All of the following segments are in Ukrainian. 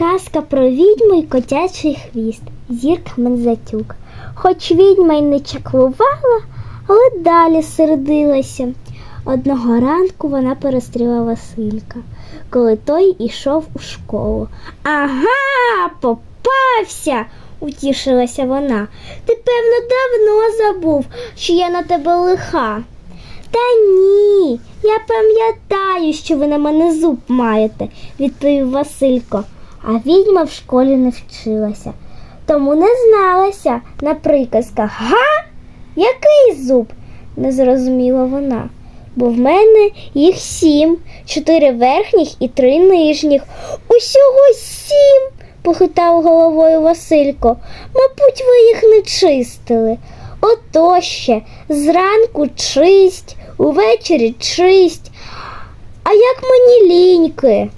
Казка про відьму і котячий хвіст. Зірка Мензатюк. Хоч відьма й не чаклувала, але далі сердилася. Одного ранку вона перестріла Василька, коли той ішов у школу. Ага, попався, утішилася вона. Ти, певно, давно забув, що я на тебе лиха. Та ні, я пам'ятаю, що ви на мене зуб маєте, відповів Василько. А відьма в школі не вчилася, тому не зналася на приказках. Га? Який зуб? не зрозуміла вона. Бо в мене їх сім, чотири верхніх і три нижніх. Усього сім, похитав головою Василько. Мабуть, ви їх не чистили. Ото ще зранку чисть, увечері чисть. А як мені ліньки?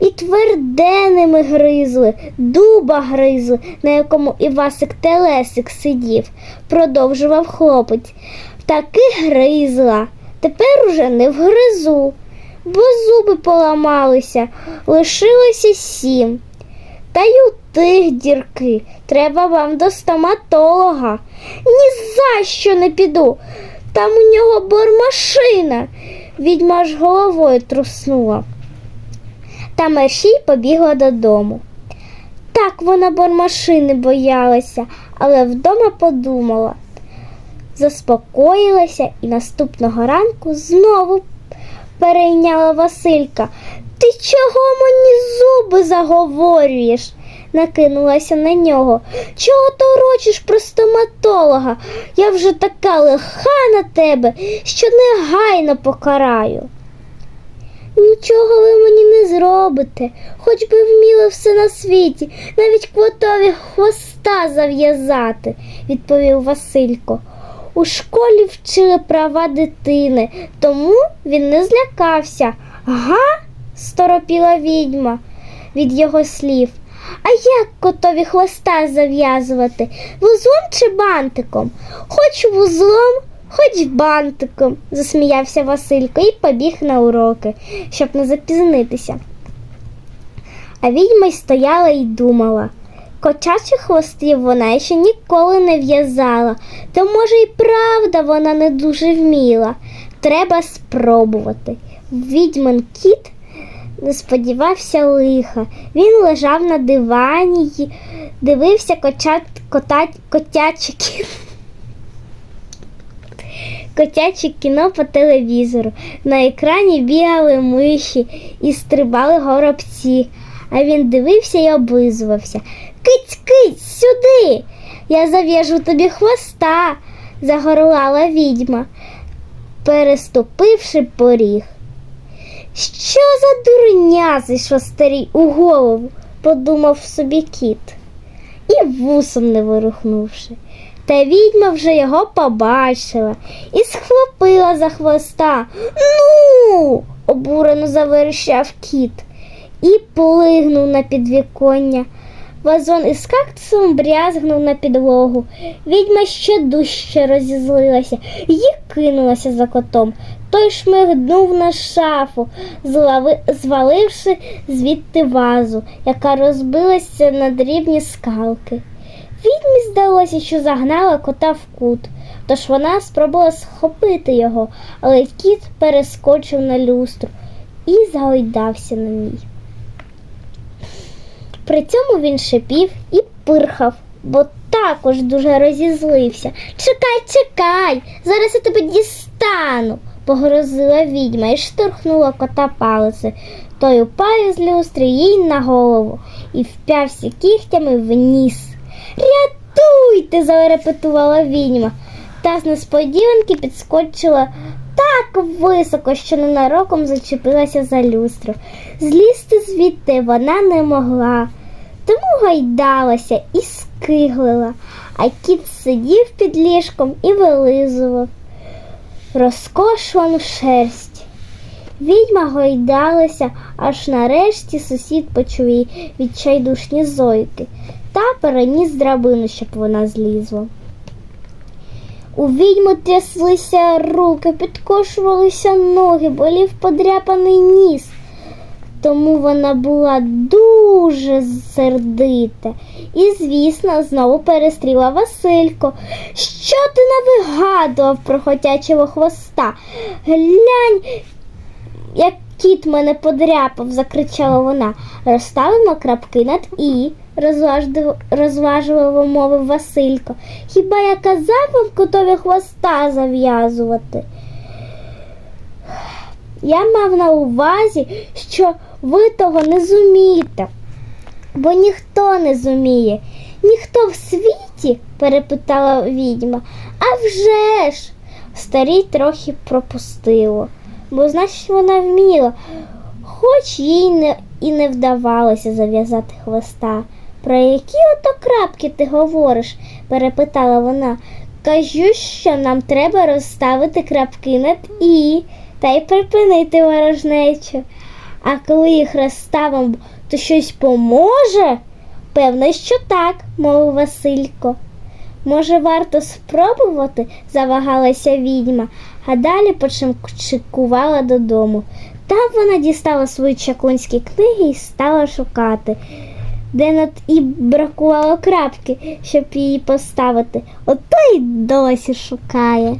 І тверденими гризли, дуба гризли, на якому Івасик Телесик сидів, продовжував хлопець. Таки гризла. Тепер уже не вгризу, бо зуби поламалися, лишилося сім. Та й у тих дірки треба вам до стоматолога. Ні за що не піду. Там у нього бормашина. Відьма аж головою труснула. Та мерщій побігла додому. Так вона бормашини боялася, але вдома подумала, заспокоїлася і наступного ранку знову перейняла Василька. Ти чого мені зуби заговорюєш? накинулася на нього. Чого торочиш про стоматолога? Я вже така лиха на тебе, що негайно покараю. Нічого ви мені не зробите, хоч би вміли все на світі, навіть квотові хвоста зав'язати, відповів Василько. У школі вчили права дитини, тому він не злякався. Га? сторопіла відьма від його слів. А як котові хвоста зав'язувати? Вузлом чи бантиком? Хоч вузлом, хоч бантиком, засміявся Василько і побіг на уроки, щоб не запізнитися. А відьма й стояла і думала. Котячих хвостів вона ще ніколи не в'язала, то, може, і правда вона не дуже вміла. Треба спробувати. Відьмин кіт не сподівався лиха. Він лежав на дивані й дивився котят, кота, котяче кіно. Котяче кіно по телевізору. На екрані бігали миші і стрибали горобці, а він дивився і облизувався. Киць, киць, сюди. Я зав'яжу тобі хвоста, загорлала відьма, переступивши поріг. Що за дурня зайшла старій у голову, подумав собі кіт, і вусом не вирухнувши. Та відьма вже його побачила і схлопила за хвоста. Ну, обурено заверещав кіт і плигнув на підвіконня. Вазон із кактусом брязгнув на підлогу. Відьма ще дужче розізлилася і кинулася за котом. Той шмигнув на шафу, зваливши звідти вазу, яка розбилася на дрібні скалки. Відьмі здалося, що загнала кота в кут, тож вона спробувала схопити його, але кіт перескочив на люстру і загойдався на ній. При цьому він шипів і пирхав, бо також дуже розізлився. Чекай, чекай, зараз я тебе дістану, погрозила відьма і штурхнула кота палицею. Той упав із люстри їй на голову і вп'явся кігтями в ніс. Рятуйте, зарепетувала відьма. Та з несподіванки підскочила так високо, що ненароком зачепилася за люстру. Злізти звідти вона не могла, тому гайдалася і скиглила, а кіт сидів під ліжком і вилизував розкошувану шерсть. Відьма гойдалася, аж нарешті сусід почув її відчайдушні зойки та переніс драбину, щоб вона злізла. У відьми тряслися руки, підкошувалися ноги, болів подряпаний ніс. тому вона була дуже сердита. І, звісно, знову перестріла Василько. Що ти навигадував про хотячого хвоста? Глянь, як кіт мене подряпав, закричала вона. Розставимо крапки над і, розважливо, мовив Василько. Хіба я казав вам котові хвоста зав'язувати? Я мав на увазі, що ви того не зумієте, бо ніхто не зуміє. Ніхто в світі? перепитала відьма. А вже ж, старій трохи пропустило, бо значить вона вміла, хоч їй не, і не вдавалося зав'язати хвоста. Про які ото крапки ти говориш? перепитала вона. Кажу, що нам треба розставити крапки над і та й припинити ворожнечу. А коли їх розставимо, то щось поможе? Певно, що так, мовив Василько. Може, варто спробувати, завагалася відьма, а далі почекувала додому. Там вона дістала свої чаклунські книги і стала шукати, де над і бракувало крапки, щоб її поставити. Ото й досі шукає.